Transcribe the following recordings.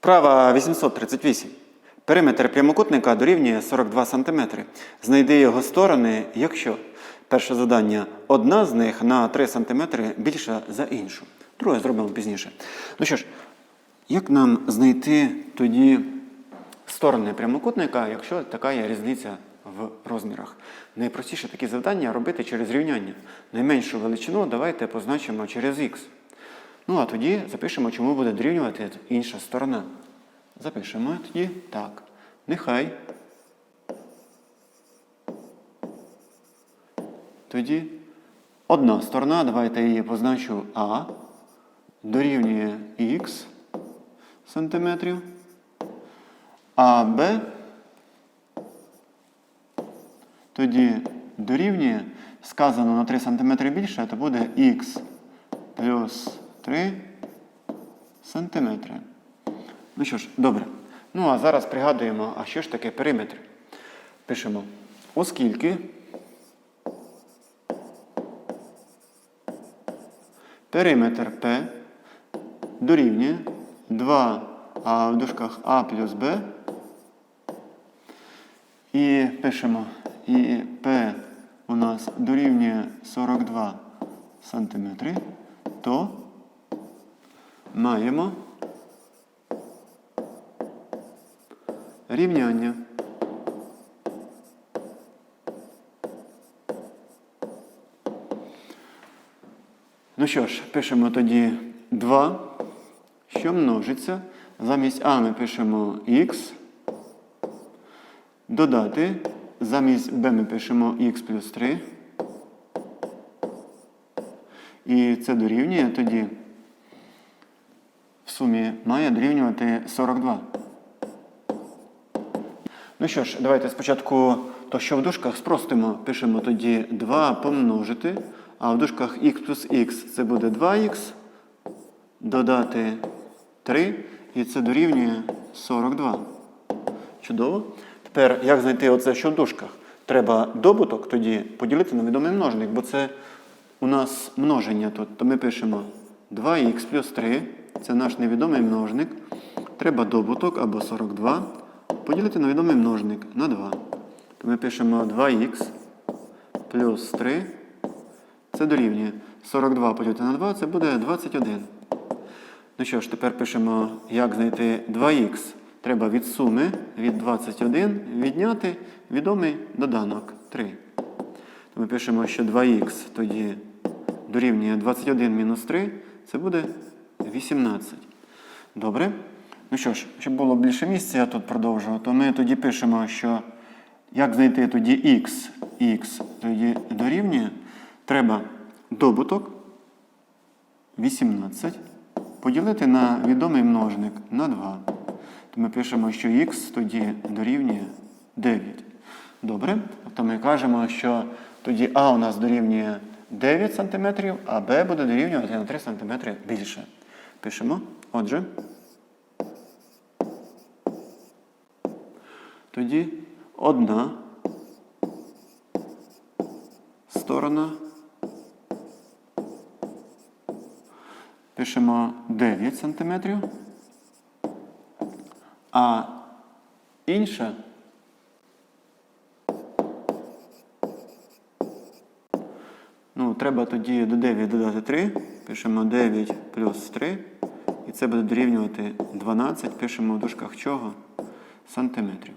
Вправа 838. Периметр прямокутника дорівнює 42 см. Знайди його сторони, якщо перше завдання одна з них на 3 см більша за іншу. Друге зробимо пізніше. Ну що ж, як нам знайти тоді сторони прямокутника, якщо така є різниця в розмірах? Найпростіше такі завдання робити через рівняння. Найменшу величину давайте позначимо через х. Ну, а тоді запишемо, чому буде дорівнювати інша сторона. Запишемо тоді так. Нехай. Тоді одна сторона, давайте її позначу А, дорівнює х сантиметрів, а Б тоді дорівнює, сказано на 3 см більше, то буде х плюс 3 сантиметри. Ну що ж, добре. Ну а зараз пригадуємо, а що ж таке периметр? Пишемо, оскільки периметр P дорівнює 2 а в дужках А плюс Б. І пишемо, і P у нас дорівнює 42 сантиметри, то маємо рівняння. Ну що ж, пишемо тоді 2, що множиться. Замість А ми пишемо х. Додати. Замість Б ми пишемо х плюс 3. І це дорівнює тоді. Сумі має дорівнювати 42. Ну що ж, давайте спочатку то, що в дужках спростимо. Пишемо тоді 2 помножити, а в дужках х плюс х це буде 2х, додати 3, і це дорівнює 42. Чудово. Тепер, як знайти оце, що в дужках? Треба добуток тоді поділити на відомий множник, бо це у нас множення тут. То ми пишемо 2х плюс 3, це наш невідомий множник. Треба добуток або 42 поділити на відомий множник на 2. То ми пишемо 2х плюс 3. Це дорівнює 42 поділити на 2, це буде 21. Ну що ж, тепер пишемо, як знайти 2х. Треба від суми від 21 відняти відомий доданок 3. То ми пишемо, що 2х тоді дорівнює 21 мінус 3, це буде 18. Добре. Ну що ж, щоб було більше місця, я тут продовжу, то ми тоді пишемо, що як знайти тоді х, х тоді дорівнює, треба добуток 18 поділити на відомий множник на 2. То ми пишемо, що х тоді дорівнює 9. Добре? Тобто ми кажемо, що тоді А у нас дорівнює 9 см, а Б буде дорівнювати на 3 см більше. Пишемо. Отже. Тоді одна сторона. Пишемо 9 см, а інша ну, треба тоді до 9 додати 3. Пишемо 9 плюс 3. І це буде дорівнювати 12. Пишемо в дужках чого? Сантиметрів.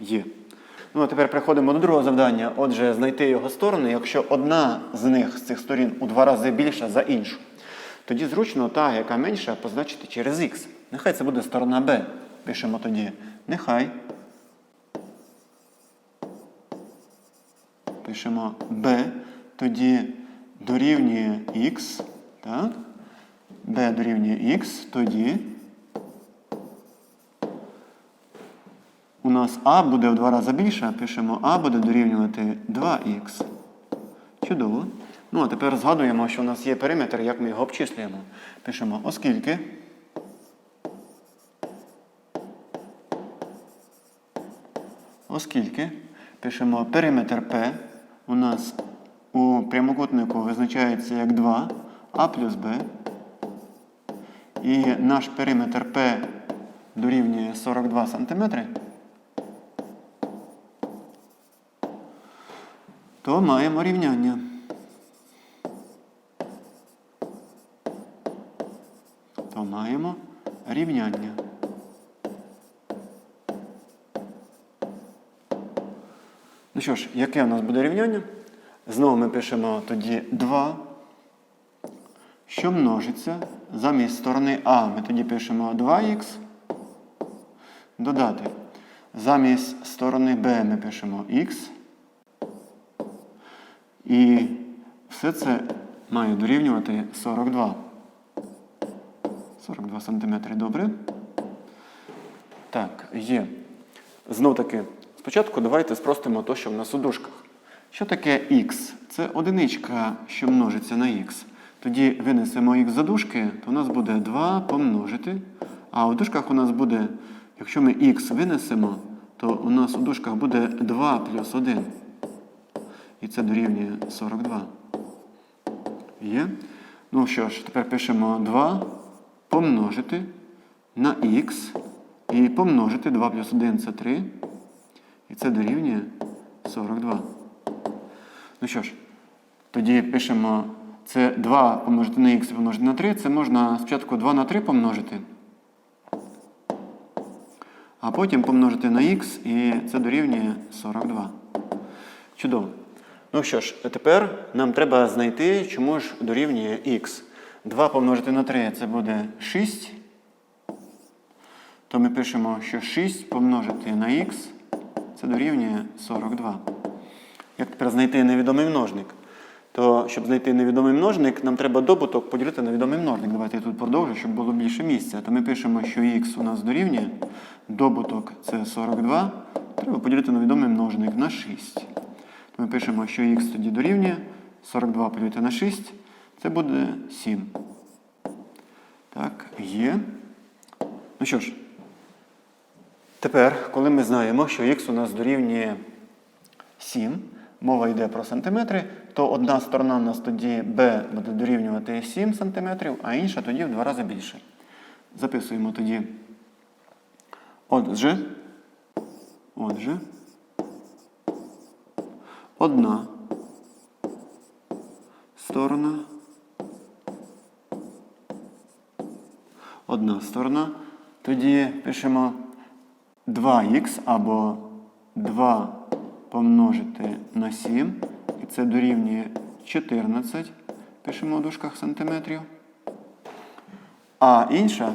Є. Ну, а тепер переходимо до другого завдання. Отже, знайти його сторони, якщо одна з них з цих сторін у два рази більша за іншу. Тоді зручно та, яка менша, позначити через х. Нехай це буде сторона b. Пишемо тоді нехай. Пишемо b, тоді дорівнює х. Так? b дорівнює х, тоді. У нас А буде в два рази більше, пишемо А буде дорівнювати 2х. Чудово. Ну, а тепер згадуємо, що у нас є периметр, як ми його обчислюємо. Пишемо, оскільки. Оскільки пишемо периметр P у нас у прямокутнику визначається як 2 А плюс Б. І наш периметр P дорівнює 42 см, то маємо рівняння. То маємо рівняння. Ну що ж, яке у нас буде рівняння? Знову ми пишемо тоді 2, що множиться. Замість сторони А ми тоді пишемо 2х. Додати. Замість сторони Б ми пишемо х. І все це має дорівнювати 42. 42 см, добре. Так, є. Знов таки, спочатку давайте спростимо те, що в нас у дужках. Що таке х? Це одиничка, що множиться на х. Тоді винесемо х за дужки, то у нас буде 2 помножити. А у дужках у нас буде, якщо ми х винесемо, то у нас у дужках буде 2 плюс 1. І це дорівнює 42. Є? Ну що ж, тепер пишемо 2 помножити на х. І помножити 2 плюс 1 це 3. І це дорівнює 42. Ну що ж, тоді пишемо це 2 помножити на х помножити на 3. Це можна спочатку 2 на 3 помножити. А потім помножити на х і це дорівнює 42. Чудово. Ну що ж, тепер нам треба знайти, чому ж дорівнює х. 2 помножити на 3 це буде 6. То ми пишемо, що 6 помножити на х це дорівнює 42. Як тепер знайти невідомий множник? То, щоб знайти невідомий множник, нам треба добуток поділити на відомий множник. Давайте я тут продовжу, щоб було більше місця. То ми пишемо, що х у нас дорівнює. Добуток це 42. Треба поділити на відомий множник на 6. То ми пишемо, що х тоді дорівнює. 42 поділити на 6. Це буде 7. Так, є. Ну що ж, тепер, коли ми знаємо, що х у нас дорівнює 7, мова йде про сантиметри, то одна сторона у нас тоді b буде дорівнювати 7 сантиметрів, а інша тоді в два рази більше. Записуємо тоді. Отже, отже, одна сторона. Одна сторона. Тоді пишемо 2х або 2 помножити на 7. І це дорівнює 14. Пишемо в дужках сантиметрів. А інша.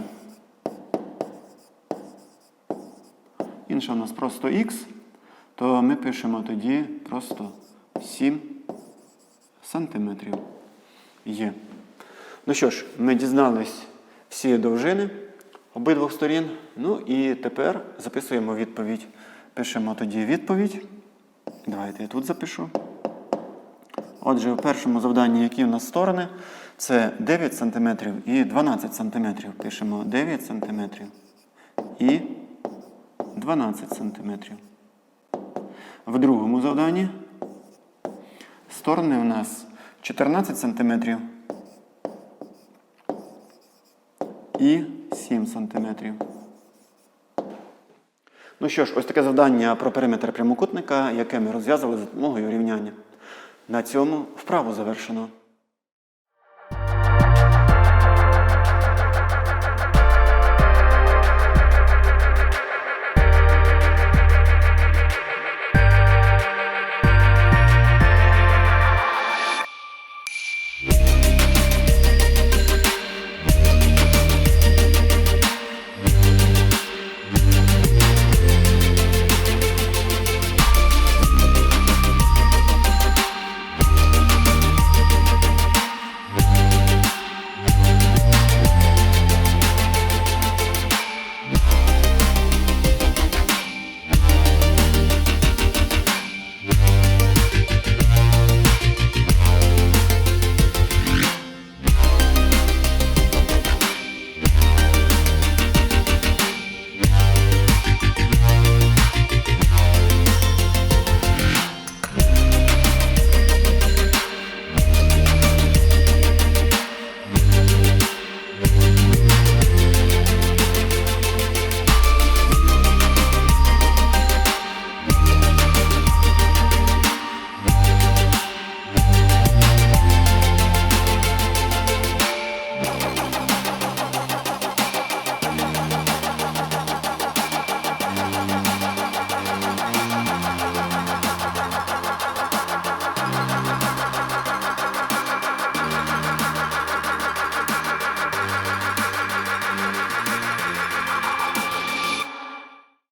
Інша у нас просто х, то ми пишемо тоді просто 7 сантиметрів. Є. Ну що ж, ми дізнались всі довжини обидвох сторін. Ну і тепер записуємо відповідь. Пишемо тоді відповідь. Давайте я тут запишу. Отже, у першому завданні, які у нас сторони, це 9 см і 12 см. Пишемо 9 см і 12 см. В другому завданні сторони у нас 14 см і 7 см. Ну що ж, ось таке завдання про периметр прямокутника, яке ми розв'язали за допомогою рівняння. На цьому вправу завершено.